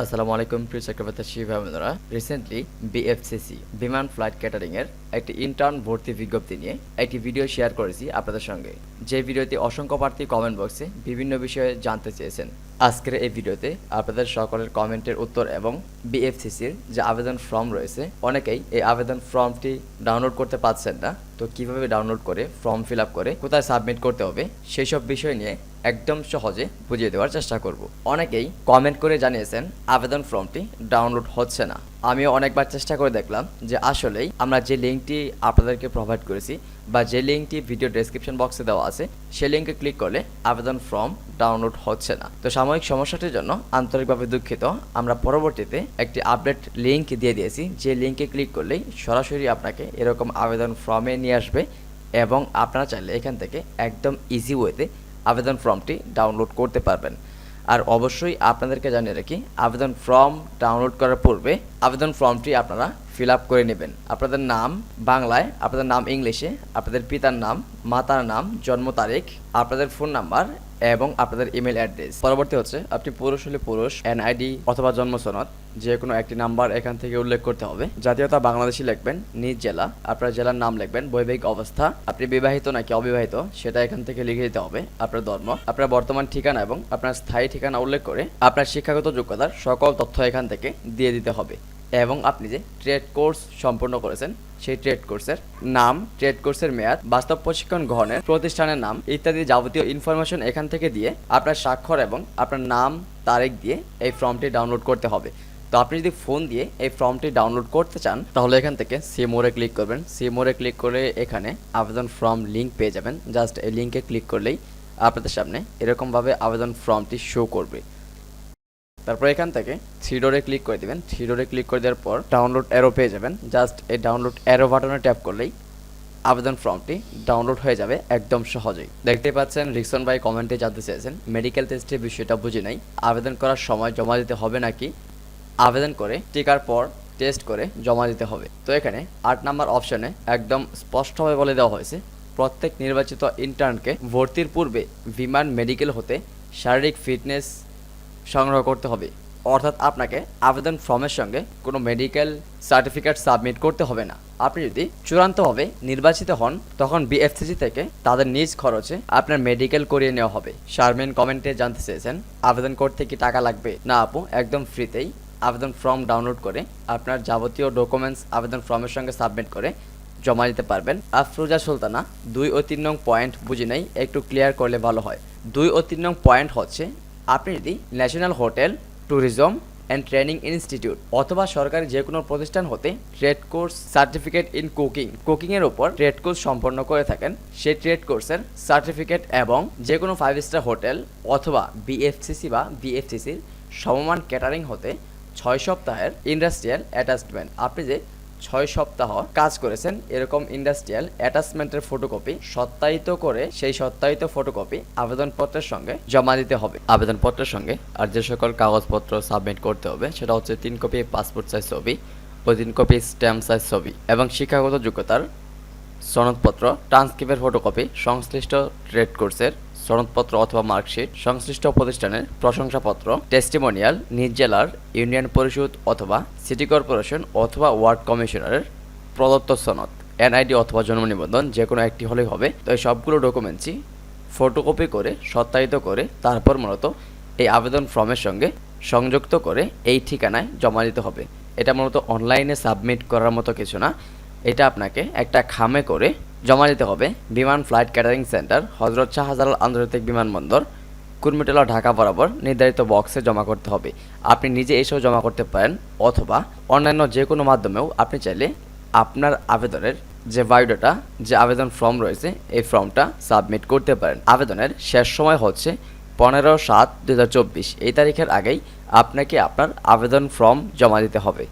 আসসালামু আলাইকুম, প্রিয় চক্রবর্তী ভাইবোনেরা recently BFCC Biman flight catering এর একটি ইন্টার্ন ভর্তি বিজ্ঞপ্তি নিয়ে একটি ভিডিও শেয়ার করেছি আপনাদের সঙ্গে। যে ভিডিওতে অসংখ্য প্রার্থী কমেন্ট বক্সে বিভিন্ন বিষয়ে জানতে চেয়েছেন। আজকের এই ভিডিওতে আপনাদের সকলের কমেন্টের উত্তর এবং বিএফসিসির যে আবেদন ফর্ম রয়েছে, অনেকেই এই আবেদন ফর্মটি ডাউনলোড করতে পারছেন না। তো কীভাবে ডাউনলোড করে, ফর্ম ফিল করে, কোথায় সাবমিট করতে হবে সেই সব বিষয় নিয়ে একদম সহজে বুঝিয়ে দেওয়ার চেষ্টা করব। অনেকেই কমেন্ট করে জানিয়েছেন, আবেদন ফর্মটি ডাউনলোড হচ্ছে না। আমিও অনেকবার চেষ্টা করে দেখলাম যে আসলেই আমরা যে লিঙ্কটি আপনাদেরকে প্রোভাইড করেছি বা যে লিঙ্কটি ভিডিও ডেসক্রিপশন বক্সে দেওয়া আছে, সেই লিঙ্কে ক্লিক করলে আবেদন ফর্ম ডাউনলোড হচ্ছে না। তো সাময়িক সমস্যাটির জন্য আন্তরিকভাবে দুঃখিত। আমরা পরবর্তীতে একটি আপডেট লিঙ্ক দিয়ে দিয়েছি, যে লিঙ্কে ক্লিক করলেই সরাসরি আপনাকে এরকম আবেদন ফর্মে নিয়ে আসবে এবং আপনারা চাইলে এখান থেকে একদম ইজি ওয়েতে আবেদন ফর্মটি ডাউনলোড করতে পারবেন। আর অবশ্যই আপনাদেরকে জানিয়ে রাখি আবেদন ফর্ম ডাউনলোড করার পূর্বে আবেদন ফর্মটি আপনারা ফিল আপ করে নেবেন। আপনাদের নাম বাংলায়, আপনাদের নাম ইংলিশে, আপনাদের পিতার নাম, মাতার নাম, জন্ম তারিখ, আপনাদের ফোন নাম্বার এবং আপনাদের ইমেল অ্যাড্রেস। পরবর্তী হচ্ছে, আপনি পুরুষ হলে পুরুষ, এনআইডি অথবা জন্ম সনদ যে কোনো একটি নাম্বার এখান থেকে উল্লেখ করতে হবে। জাতীয়তা বাংলাদেশি লিখবেন, নিজ জেলা, আপনার জেলার নাম লিখবেন, বৈবাহিক অবস্থা, আপনি বিবাহিত নাকি অবিবাহিত, সেটা এখান থেকে লিখে দিতে হবে, আপনার ধর্ম, আপনার বর্তমান ঠিকানা এবং আপনার স্থায়ী ঠিকানা উল্লেখ করে আপনার শিক্ষাগত যোগ্যতার সকল তথ্য এখান থেকে দিয়ে দিতে হবে। এবং আপনি যে ট্রেড কোর্স সম্পূর্ণ করেছেন, সেই ট্রেড কোর্সের নাম ট্রেড কোর্সের মেয়াদ, বাস্তব প্রশিক্ষণ গ্রহণের প্রতিষ্ঠানের নাম ইত্যাদি যাবতীয় ইনফরমেশন এখান থেকে দিয়ে আপনার স্বাক্ষর এবং আপনার নাম, তারিখ দিয়ে এই ফর্মটি ডাউনলোড করতে হবে। তো আপনি যদি ফোন দিয়ে এই ফর্মটি ডাউনলোড করতে চান, তাহলে এখান থেকে সি মোড়ে ক্লিক করবেন। সি মোড়ে ক্লিক করে এখানে আবেদন ফর্ম লিঙ্ক পেয়ে যাবেন। জাস্ট এই লিঙ্কে ক্লিক করলেই আপনাদের সামনে এরকমভাবে আবেদন ফর্মটি শো করবে। তারপর এখান থেকে থ্রি ডোরে ক্লিক করে দিবেন। থ্রি ডোরে ক্লিক করে দেওয়ার পর ডাউনলোড অ্যারো পেয়ে যাবেন। জাস্ট এই ডাউনলোড অ্যারো বাটনে ট্যাপ করলেই আবেদন ফর্মটি ডাউনলোড হয়ে যাবে একদম সহজেই। দেখতে পাচ্ছেন রিক্সন ভাই কমেন্টে জানতে চেয়েছেন মেডিকেল টেস্টের বিষয়টা বুঝি নাই। আবেদন করার সময় জমা দিতে হবে নাকি? আবেদন করে টিকার পর টেস্ট করে জমা দিতে হবে। তো এখানে আট নাম্বার অপশনে একদম স্পষ্টভাবে বলে দেওয়া হয়েছে, প্রত্যেক নির্বাচিত ইন্টার্নকে ভর্তির পূর্বে বিমান মেডিকেল হতে শারীরিক ফিটনেস সংগ্রহ করতে হবে। অর্থাৎ আপনাকে আবেদন ফর্মের সঙ্গে কোনো মেডিকেল সার্টিফিকেট সাবমিট করতে হবে না। আপনি যদি চূড়ান্তভাবে নির্বাচিত হন, তখন বিএফসিসি থেকে তাদের নিজ খরচে আপনার মেডিকেল করিয়ে নেওয়া হবে। শারমিন কমেন্টে জানতে চেয়েছেন, আবেদন করতে কি টাকা লাগবে? না আপু, একদম ফ্রিতেই আবেদন ফর্ম ডাউনলোড করে আপনার যাবতীয় ডকুমেন্টস আবেদন ফর্মের সঙ্গে সাবমিট করে জমা দিতে পারবেন। আফরোজা সুলতানা, দুই ও তিন নং পয়েন্ট বুঝি নাই, একটু ক্লিয়ার করলে ভালো হয়। দুই ও তিন নং পয়েন্ট হচ্ছে আপনি যদি national hotel tourism and training institute অথবা সরকারি যে কোনো প্রতিষ্ঠান হতে trade course certificate in cooking কুকিংয়ের ওপর ট্রেড কোর্স সম্পন্ন করে থাকেন, সেই ট্রেড কোর্সের সার্টিফিকেট এবং যে কোনো ফাইভ স্টার হোটেল অথবা বিএফসিসি বা বিএফসিসির সমমান ক্যাটারিং হতে ছয় সপ্তাহের ইন্ডাস্ট্রিয়াল অ্যাটাচমেন্ট আপনি যে ছয় সপ্তাহ কাজ করেছেন এরকম ইন্ডাস্ট্রিয়াল অ্যাটাচমেন্টের ফটোকপি, সত্যায়িত করে সেই সত্যায়িত ফটোকপি আবেদনপত্রের সঙ্গে জমা দিতে হবে। আবেদনপত্রের সঙ্গে আর যে সকল কাগজপত্র সাবমিট করতে হবে, সেটা হচ্ছে তিন কপি পাসপোর্ট সাইজ ছবি ও তিন কপি স্ট্যাম্প সাইজ ছবি এবং শিক্ষাগত যোগ্যতার সনদপত্র ট্রান্সক্রিপ্টের ফটোকপি সংশ্লিষ্ট ট্রেড কোর্সের সনদপত্র অথবা মার্কশিট, সংশ্লিষ্ট প্রতিষ্ঠানের প্রশংসাপত্র টেস্টিমোনিয়াল নিজ জেলার, ইউনিয়ন পরিষদ অথবা সিটি কর্পোরেশন অথবা ওয়ার্ড কমিশনারের প্রদত্ত সনদ এনআইডি অথবা জন্ম নিবন্ধন যে কোনো একটি হলেই হবে। তো এই সবগুলো ডকুমেন্টসই ফটোকপি করে, সত্যায়িত করে, তারপর মূলত এই আবেদন ফর্মের সঙ্গে সংযুক্ত করে এই ঠিকানায় জমা দিতে হবে। এটা মূলত অনলাইনে সাবমিট করার মতো কিছু না। এটা আপনাকে একটা খামে করে জমা দিতে হবে বিমান ফ্লাইট ক্যাটারিং সেন্টার হজরত শাহজালাল আন্তর্জাতিক বিমানবন্দর, কুর্মিটোলা, ঢাকা বরাবর নির্ধারিত বক্সে জমা করতে হবে। আপনি নিজে এসেও জমা করতে পারেন অথবা অন্যান্য যে কোনো মাধ্যমেও আপনি চাইলে আপনার আবেদনের যে বায়োডাটা, যে আবেদন ফর্ম রয়েছে, এই ফর্মটা সাবমিট করতে পারেন। আবেদনের শেষ সময় হচ্ছে পনেরো সাত দু এই তারিখের আগেই আপনাকে আপনার আবেদন ফর্ম জমা দিতে হবে।